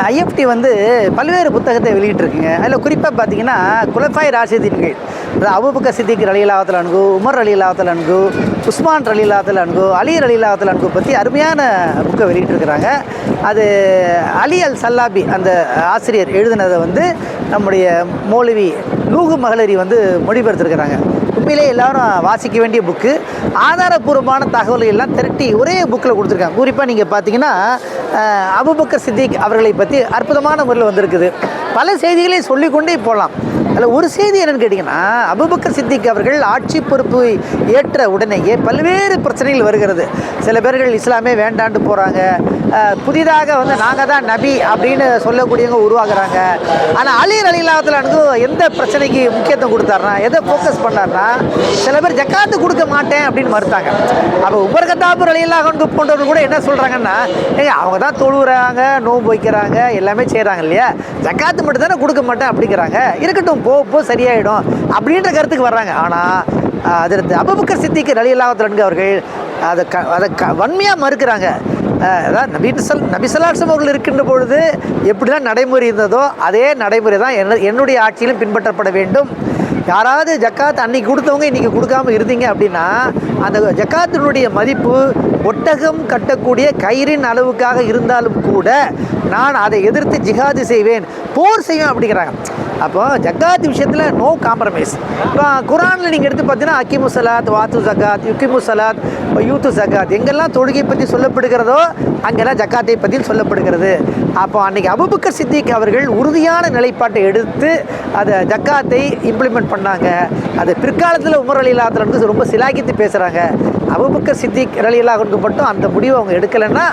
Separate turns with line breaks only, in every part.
IFT வந்து பல்வேறு புத்தகத்தை வெளியிட்டிருக்குங்க. அதில் குறிப்பாக பார்த்தீங்கன்னா குலஃபாய் ராஷிதீன்கள் அதாவது அபுபக்க சித்திக் ரலிலாவத்தில் அணுகு உமர் ரலிலாவத்தில் அணுகு உஸ்மான் ரலிலாவத்தில் அணுகு அலி ரலிலாவத்தில் அணுகு பற்றி அருமையான புக்கை வெளியிட்டிருக்கிறாங்க. அது அலி அல் சல்லாபி அந்த ஆசிரியர் எழுதினதை வந்து நம்முடைய மௌலவி நூகு மகளரி வந்து மொழிபெயர்த்திருக்கிறாங்க. உண்மையிலே எல்லாரும் வாசிக்க வேண்டிய புக்கு. ஆதாரபூர்வமான தகவல்கள் எல்லாம் திரட்டி ஒரே புக்கில் கொடுத்துருக்காங்க. குறிப்பாக நீங்கள் பார்த்தீங்கன்னா அபுபக்கர் சித்திக் அவர்களை பற்றி அற்புதமான முறையில் வந்திருக்குது. பல செய்திகளை சொல்லிக்கொண்டே போகலாம் அதில் ஒரு செய்தி என்னன்னு கேட்டிங்கன்னா அபுபக்கர் சித்திக் அவர்கள் ஆட்சி பொறுப்பு ஏற்ற உடனேயே பல்வேறு பிரச்சனைகள் வருகிறது. சில பேர்கள் இஸ்லாமே வேண்டாண்டு போகிறாங்க புதிதாக வந்து நாங்கள் தான் நபி அப்படின்னு சொல்லக்கூடியவங்க உருவாகிறாங்க. ஆனால் அலி அலிலாத்தில் எனக்கு எந்த பிரச்சனைக்கு முக்கியத்துவம் கொடுத்தாருனா எதை ஃபோக்கஸ் பண்ணார்னா சில பேர் ஜக்காத்து கொடுக்க மாட்டேன் அப்படின்னு மறுத்தாங்க. அப்போ உபர் கத்தாபு அலிலாக போன்றவர்கள் கூட என்ன சொல்கிறாங்கன்னா ஏங்க அவங்க தான் தொழுகிறாங்க நோன்பு வைக்கிறாங்க எல்லாமே செய்கிறாங்க இல்லையா? ஜக்காத்து மட்டும் தானே கொடுக்க மாட்டேன் அப்படிங்கிறாங்க. இருக்கட்டும் போ போ சரியாயிடும் அப்படின்ற கருத்துக்கு வர்றாங்க. ஆனால் அதற்கு அபுபக்கர் சித்திக்கு ரலியல்லாஹு அவர்கள் அதை க அதை க வன்மையாக மறுக்கிறாங்க. அதான் நபி நபிசலாசம் அவர்கள் இருக்கின்ற பொழுது எப்படிலாம் நடைமுறை இருந்ததோ அதே நடைமுறை தான் என்ன என்னுடைய ஆட்சியிலும் பின்பற்றப்பட வேண்டும். யாராவது ஜக்காத் அன்னைக்கு கொடுத்தவங்க இன்றைக்கி கொடுக்காம இருந்தீங்க அப்படின்னா அந்த ஜக்காத்தினுடைய மதிப்பு ஒட்டகம் கட்டக்கூடிய கயிறின் அளவுக்காக இருந்தாலும் கூட நான் அதை எதிர்த்து ஜிகாது செய்வேன் போர் செய்வேன் அப்படிங்கிறாங்க. அப்போது ஜக்காத் விஷயத்தில் நோ காம்ப்ரமைஸ் இப்போ குரானில் நீங்கள் எடுத்து பார்த்தீங்கன்னா அக்கிமு சலாத் வாத்து ஜக்காத் யுக்கிமு சலாத் யூத்து ஜக்காத் எங்கெல்லாம் தொழுகை பற்றி சொல்லப்படுகிறதோ அங்கெல்லாம் ஜக்காத்தை பற்றி சொல்லப்படுகிறது. அப்போ அன்றைக்கி அபுபக்கர் சித்திக் அவர்கள் உறுதியான நிலைப்பாட்டை எடுத்து அதை ஜக்காத்தை இம்ப்ளிமெண்ட் பண்ணாங்க. அது பிற்காலத்தில் உமர் அலிலாத்தில் வந்து ரொம்ப சிலாக்கித்து பேசுகிறாங்க அபுபக்கர் சித்திக் ரலியல்லாஹுக்கு மட்டும் அந்த முடிவை அவங்க எடுக்கலைன்னா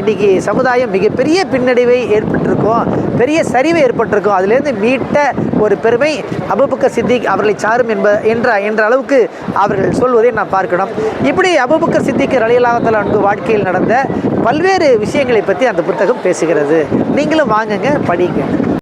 இன்றைக்கி சமுதாயம் மிகப்பெரிய பின்னடைவை ஏற்பட்டிருக்கும் பெரிய சரிவை ஏற்பட்டிருக்கும். அதுலேருந்து மீட் மீட்ட ஒரு பெருமை அபுபக்க சித்திக் அவர்களை சாரும் என்ப என்ற என்ற அளவுக்கு அவர்கள் சொல்வதை நான் பார்க்கணும். இப்படி அபுபக்க சித்திக்கு ரலியல்லாஹத்தில் அன்பு வாழ்க்கையில் நடந்த பல்வேறு விஷயங்களை பற்றி அந்த புத்தகம் பேசுகிறது. நீங்களும் வாங்குங்க படிங்க.